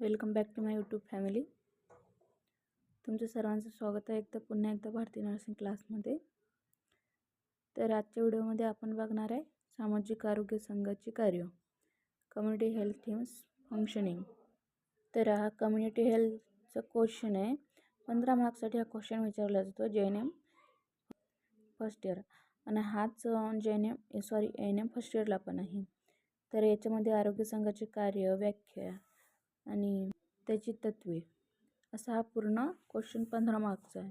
Welcome back to my YouTube family. तुमचं सर्वांचं स्वागत आहे एकदा पुन्हा एकदा भारतीय नर्सिंग क्लासमध्ये. तर आजच्या व्हिडिओमध्ये आपण बघणार आहे सामाजिक आरोग्य संघाची कार्य कम्युनिटी हेल्थ थीम्स फंक्शनिंग तर हा कम्युनिटी हेल्थचा क्वेश्चन आहे. पंधरा मार्क्ससाठी हा क्वेश्चन विचारला जातो जे एन एम फर्स्ट इयर आणि हाच जे N M sorry N M first इयरला पण आहे. तर याच्यामध्ये आरोग्य संघाचे कार्य व्याख्या. आणि त्याची तत्वे. असा हा पूर्ण क्वेश्चन पंधरा मार्क्सचा आहे.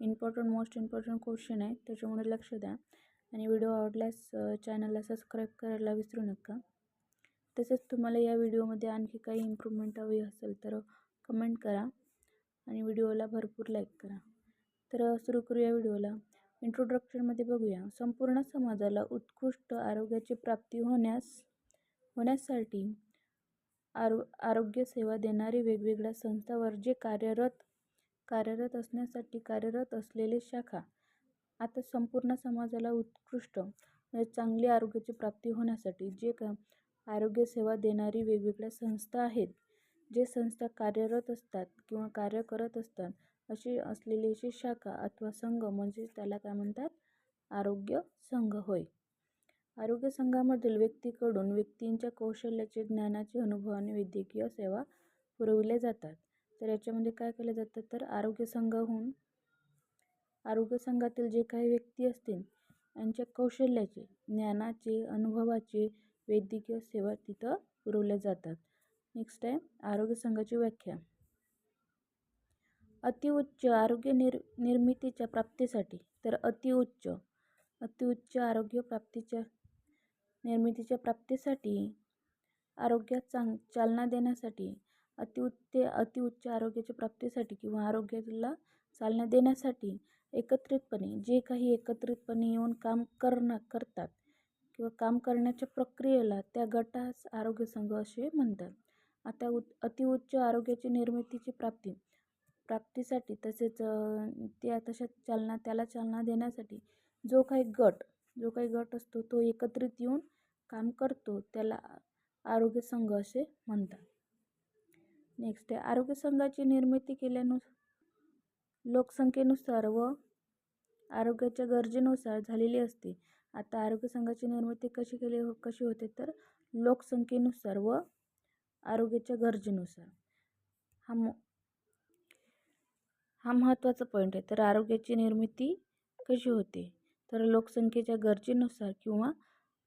इम्पॉर्टंट मोस्ट इम्पॉर्टंट क्वेश्चन आहे. त्याच्यामुळे लक्ष द्या. आणि व्हिडिओ आवडल्यास चॅनलला सबस्क्राईब करायला विसरू नका. तसेच तुम्हाला या व्हिडिओमध्ये आणखी काही इम्प्रूव्हमेंट हवी असेल तर कमेंट करा. आणि व्हिडिओला भरपूर लाईक करा. तर सुरू करूया व्हिडिओला इंट्रोडक्शनमध्ये बघूया. संपूर्ण समाजाला उत्कृष्ट आरोग्याची प्राप्ती होण्यास होण्यासाठी आरो आरोग्यसेवा देणारी वेगवेगळ्या संस्थांवर जे कार्यरत कार्यरत असण्यासाठी कार्यरत असलेले शाखा आता संपूर्ण समाजाला उत्कृष्ट म्हणजे चांगली आरोग्याची प्राप्ती होण्यासाठी जे का आरोग्यसेवा देणारी वेगवेगळ्या संस्था आहेत जे संस्था कार्यरत असतात किंवा कार्य करत असतात अशी असलेली अशी शाखा अथवा संघ म्हणजे त्याला काय म्हणतात? आरोग्य संघ होय. आरोग्य संघामधील व्यक्तीकडून व्यक्तींच्या कौशल्याचे ज्ञानाचे अनुभव आणि वैद्यकीय सेवा पुरविल्या जातात. तर याच्यामध्ये काय केलं जातं? तर आरोग्य संघाहून आरोग्य संघातील जे काही व्यक्ती असतील यांच्या कौशल्याचे ज्ञानाचे अनुभवाचे वैद्यकीय सेवा तिथं पुरवल्या जातात. नेक्स्ट आहे आरोग्य संघाची व्याख्या. अतिउच्च आरोग्य निर् निर्मितीच्या प्राप्तीसाठी. तर अतिउच्च अतिउच्च आरोग्य प्राप्तीच्या निर्मितीच्या प्राप्तीसाठी आरोग्यात चांग चालना देण्यासाठी अतिउच्च अतिउच्च आरोग्याच्या प्राप्तीसाठी किंवा आरोग्याला चालना देण्यासाठी एकत्रितपणे जे काही एकत्रितपणे येऊन काम करणं करतात किंवा काम करण्याच्या प्रक्रियेला त्या गटास आरोग्य संघ असे म्हणतात. आता उ अतिउच्च आरोग्याची निर्मितीची प्राप्ती प्राप्तीसाठी तसेच त्या तशा चालना त्याला चालना देण्यासाठी जो काही गट जो काही गट असतो तो एकत्रित येऊन काम करतो त्याला आरोग्य संघ असे म्हणतात. नेक्स्ट आहे. आरोग्य संघाची निर्मिती केल्यानुसार लोकसंख्येनुसार व आरोग्याच्या गरजेनुसार झालेली असते. आता आरोग्य संघाची निर्मिती कशी केली हो कशी होते तर लोकसंख्येनुसार व आरोग्याच्या गरजेनुसार. हा म हा महत्त्वाचा पॉईंट आहे. तर आरोग्याची निर्मिती कशी होते? तर लोकसंख्येच्या गरजेनुसार किंवा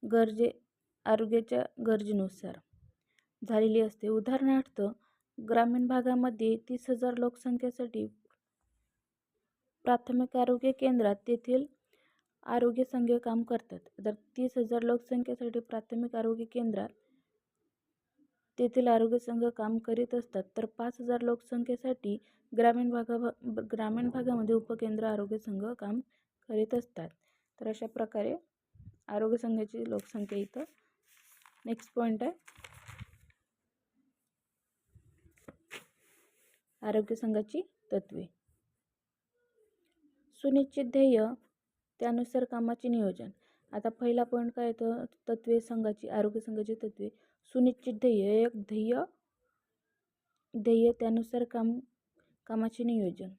गरजे आरोग्याच्या गरजेनुसार झालेली असते. उदाहरणार्थ ग्रामीण भागामध्ये तीस हजार लोकसंख्येसाठी प्राथमिक आरोग्य केंद्रात तेथील आरोग्य संघ काम करतात. तर तीस हजार लोकसंख्येसाठी प्राथमिक आरोग्य केंद्रात तेथील आरोग्य संघ काम करीत असतात तर पाच हजार लोकसंख्येसाठी ग्रामीण भागा ग्रामीण भागामध्ये उपकेंद्र आरोग्य संघ काम करीत असतात. तर अशा प्रकारे आरोग्य संघाची लोकसंख्या इथं नेक्स्ट पॉईंट आहे. आरोग्य संघाची तत्वे. सुनिश्चित ध्येय त्यानुसार कामाचे नियोजन. आता पहिला पॉईंट काय येतं? तत्वे संघाची आरोग्य संघाची तत्वे. सुनिश्चित ध्येय एक ध्येय ध्येय त्यानुसार काम कामाचे नियोजन.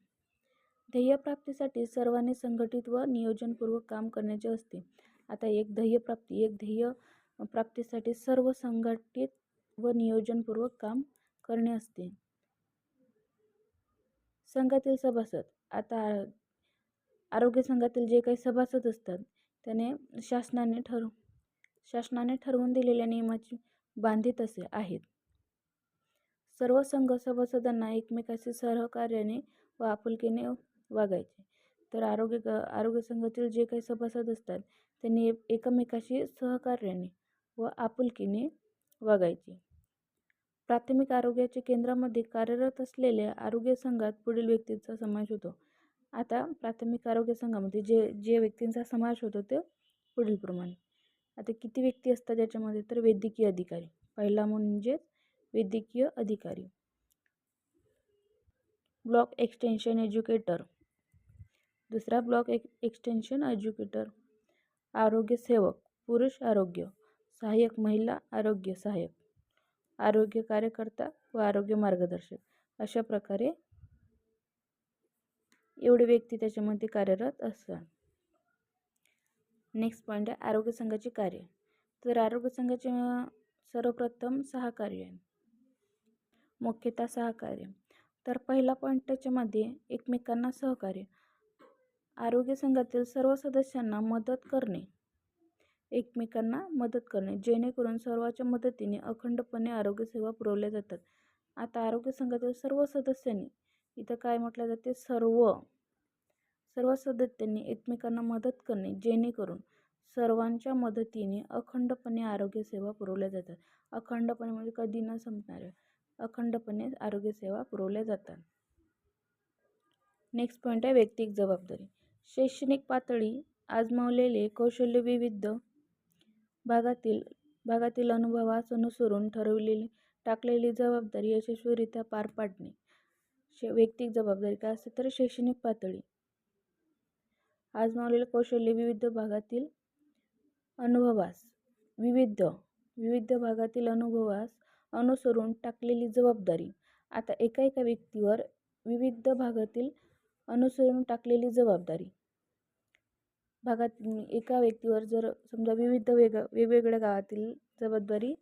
ध्येयप्राप्तीसाठी सर्वांनी संघटित व नियोजनपूर्वक काम करण्याचे असते. आता एक ध्येयप्राप्ती एक ध्येय प्राप्तीसाठी सर्व संघटित व नियोजनपूर्वक काम करणे असते. संघातील सभासद आता आरोग्य संघातील जे काही सभासद असतात त्याने शासनाने ठरव शासनाने ठरवून दिलेल्या नियमाची बांधित असे आहेत. सर्व संघ सभासदांना एकमेकाशी सहकार्याने व आपुलकीने वागायचे. तर आरोग्य ग आरोग्य संघातील जे काही सभासद असतात त्यांनी एकमेकाशी सहकार्याने व आपुलकीने वागायचे. प्राथमिक आरोग्याच्या केंद्रामध्ये कार्यरत असलेल्या आरोग्य संघात पुढील व्यक्तींचा समावेश होतो. आता प्राथमिक आरोग्य संघामध्ये जे जे व्यक्तींचा समावेश होतो ते पुढीलप्रमाणे. आता किती व्यक्ती असतात याच्यामध्ये तर वैद्यकीय अधिकारी. पहिला म्हणजेच वैद्यकीय अधिकारी. Block extension educator. दुसरा ब्लॉक एक एक्सटेन्शन एज्युकेटर आरोग्य सेवक पुरुष आरोग्य सहाय्यक महिला आरोग्य सहाय्यक आरोग्य कार्यकर्ता व आरोग्य मार्गदर्शक. अशा प्रकारे एवढे व्यक्ती त्याच्यामध्ये कार्यरत असतात नेक्स्ट पॉईंट आहे आरोग्य संघाचे कार्य. तर आरोग्य संघाचे सर्वप्रथम सहा कार्य आहे मुख्यतः सहा कार्य. तर पहिला पॉईंट त्याच्यामध्ये एकमेकांना सहकार्य. आरोग्य संघातील सर्व सदस्यांना मदत करणे. एकमेकांना मदत करणे. जेणेकरून सर्वांच्या मदतीने अखंडपणे आरोग्यसेवा पुरवल्या जातात. आता आरोग्य संघातील सर्व सदस्यांनी इथं काय म्हटलं जाते सर्व सर्व सदस्यांनी एकमेकांना मदत करणे. जेणेकरून सर्वांच्या मदतीने अखंडपणे आरोग्यसेवा पुरवल्या जातात. अखंडपणे म्हणजे कधी न संपणाऱ्या अखंडपणे आरोग्यसेवा पुरवल्या जातात. नेक्स्ट पॉईंट आहे वैयक्तिक जबाबदारी. शैक्षणिक पातळी आजमावलेले कौशल्य विविध भागातील भागातील अनुभवास अनुसरून ठरवलेली टाकलेली जबाबदारी यशस्वीरित्या पार पाडणे. शे वैयक्तिक जबाबदारी काय असते तर शैक्षणिक पातळी. आजमावलेले कौशल्य विविध भागातील अनुभवास विविध विविध भागातील अनुभवास अनुसरून टाकलेली जबाबदारी. आता एका एका व्यक्तीवर विविध भागातील अनुसरून टाकलेली जबाबदारी. भागात एका व्यक्तीवर जर समजा विविध वेग वेगवेगळ्या गावातील जबाबदारी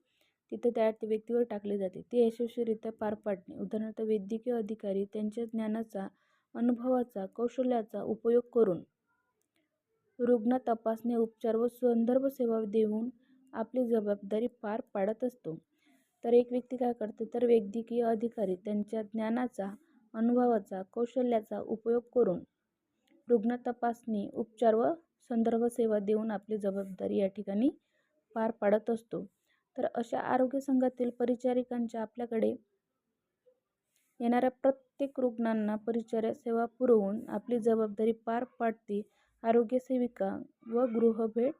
तिथे त्या व्यक्तीवर टाकली जाते. ते यशस्वीरित्या पार पाडणे उदाहरणार्थ वैद्यकीय अधिकारी त्यांच्या ज्ञानाचा अनुभवाचा कौशल्याचा उपयोग करून रुग्ण तपासणे उपचार व संदर्भ सेवा देऊन आपली जबाबदारी पार पाडत असतो. तर एक व्यक्ती काय करते? तर वैद्यकीय अधिकारी त्यांच्या ज्ञानाचा अनुभवाचा कौशल्याचा उपयोग करून रुग्ण तपासणी उपचार व संदर्भ सेवा देऊन आपली जबाबदारी या ठिकाणी पार पाडत असतो. तर अशा आरोग्य संघातील परिचारिकांच्या आपल्याकडे येणाऱ्या प्रत्येक रुग्णांना परिचार सेवा पुरवून आपली जबाबदारी पार पाडते आरोग्यसेविका व गृहभेट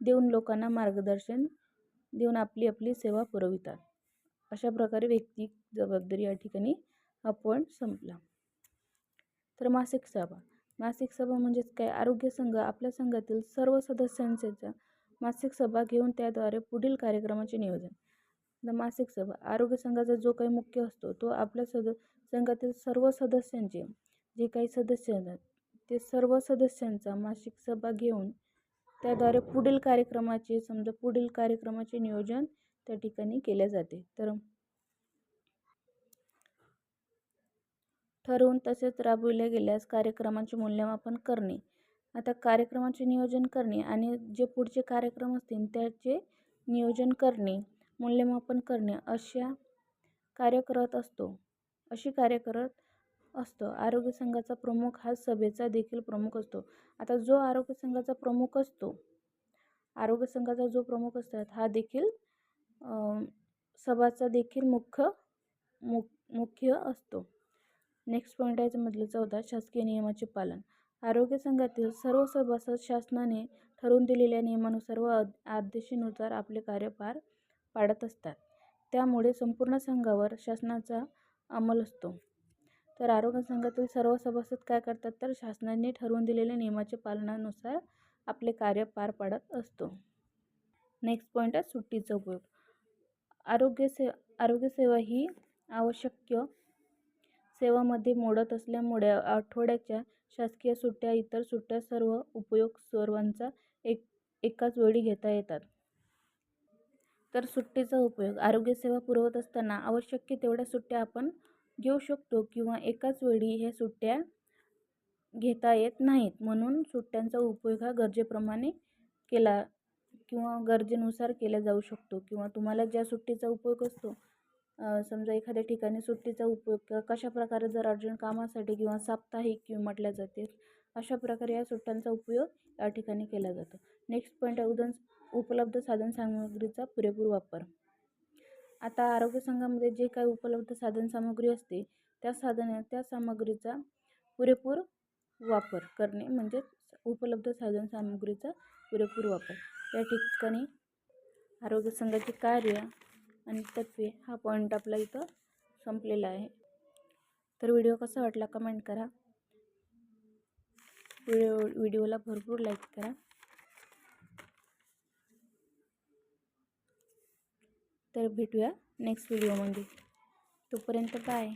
देऊन लोकांना मार्गदर्शन देऊन आपली आपली सेवा पुरवितात. अशा प्रकारे व्यक्ती जबाबदारी या ठिकाणी हा पॉईंट संपला. तर मासिक सभा. मासिक सभा म्हणजेच काय? आरोग्य संघ आपल्या संघातील सर्व सदस्यांच्या मासिक सभा घेऊन त्याद्वारे पुढील कार्यक्रमाचे नियोजन. द मासिक सभा. आरोग्य संघाचा जो काही मुख्य असतो तो आपल्या सद संघातील सर्व सदस्यांचे जे काही सदस्य आहेत ते सर्व सदस्यांचा मासिक सभा घेऊन त्याद्वारे पुढील कार्यक्रमाचे समजा पुढील कार्यक्रमाचे नियोजन त्या ठिकाणी केले जाते. तर ठरवून तसेच राबविल्या गेल्यास कार्यक्रमाचे मूल्यमापन करणे. आता कार्यक्रमाचे नियोजन करणे आणि जे पुढचे कार्यक्रम असतील त्याचे नियोजन करणे मूल्यमापन करणे अशा कार्य करत असतो. अशी कार्य करत असतो. आरोग्य संघाचा प्रमुख हा सभेचा देखील प्रमुख असतो. आता जो आरोग्य संघाचा प्रमुख असतो आरोग्य संघाचा जो प्रमुख असतात हा देखील सभाचा देखील मुख्य मुख मुख्य असतो. नेक्स्ट पॉईंट आहे मधलं चौदा शासकीय नियमाचे पालन. आरोग्य संघातील सर्व सभासद शासनाने ठरवून दिलेल्या नियमानुसार व आदेशानुसार आपले कार्य पार पाडत असतात. त्यामुळे संपूर्ण संघावर शासनाचा अंमल असतो. तर आरोग्य संघातील सर्व सभासद काय करतात? तर शासनाने ठरवून दिलेल्या नियमाच्या पालनानुसार आपले कार्य पार पाडत असतो. नेक्स्ट पॉईंट आहे सुट्टीचा उपयोग. आरोग्य से आरोग्यसेवा ही आवश्यक सेवामध्ये मोडत असल्यामुळे आठवड्याच्या शासकीय सुट्ट्या इतर सुट्ट्या सर्व उपयोग सर्वांचा एक एकाच वेळी घेता येतात. तर सुट्टीचा उपयोग. आरोग्यसेवा पुरवत असताना आवश्यक तेवढ्या सुट्ट्या आपण घेऊ शकतो किंवा एकाच वेळी ह्या सुट्ट्या घेता येत नाहीत. म्हणून सुट्ट्यांचा उपयोग हा गरजेप्रमाणे केला किंवा गरजेनुसार केला जाऊ शकतो किंवा तुम्हाला ज्या सुट्टीचा उपयोग असतो समजा एखाद्या ठिकाणी सुट्टीचा उपयोग कशा प्रकारे जर अर्जंट कामासाठी किंवा साप्ताहिक किंवा म्हटल्या जाते अशा प्रकारे या सुट्ट्यांचा उपयोग या ठिकाणी केला जातो. नेक्स्ट पॉईंट आहे उदन उपलब्ध साधनसामग्रीचा पुरेपूर वापर. आता आरोग्य संघामध्ये जे काही उपलब्ध साधनसामग्री असते त्या साधन त्या सामग्रीचा पुरेपूर वापर करणे म्हणजे उपलब्ध साधनसामग्रीचा पुरेपूर वापर. या ठिकाणी आरोग्य संघाचे कार्य आणि तत्त्वे हा पॉईंट आपला इथं संपलेला आहे. तर व्हिडिओ कसा वाटला कमेंट करा. व्हिडिओ व्हिडिओला भरपूर लाईक करा. तर भेटूया नेक्स्ट व्हिडिओमध्ये तोपर्यंत बाय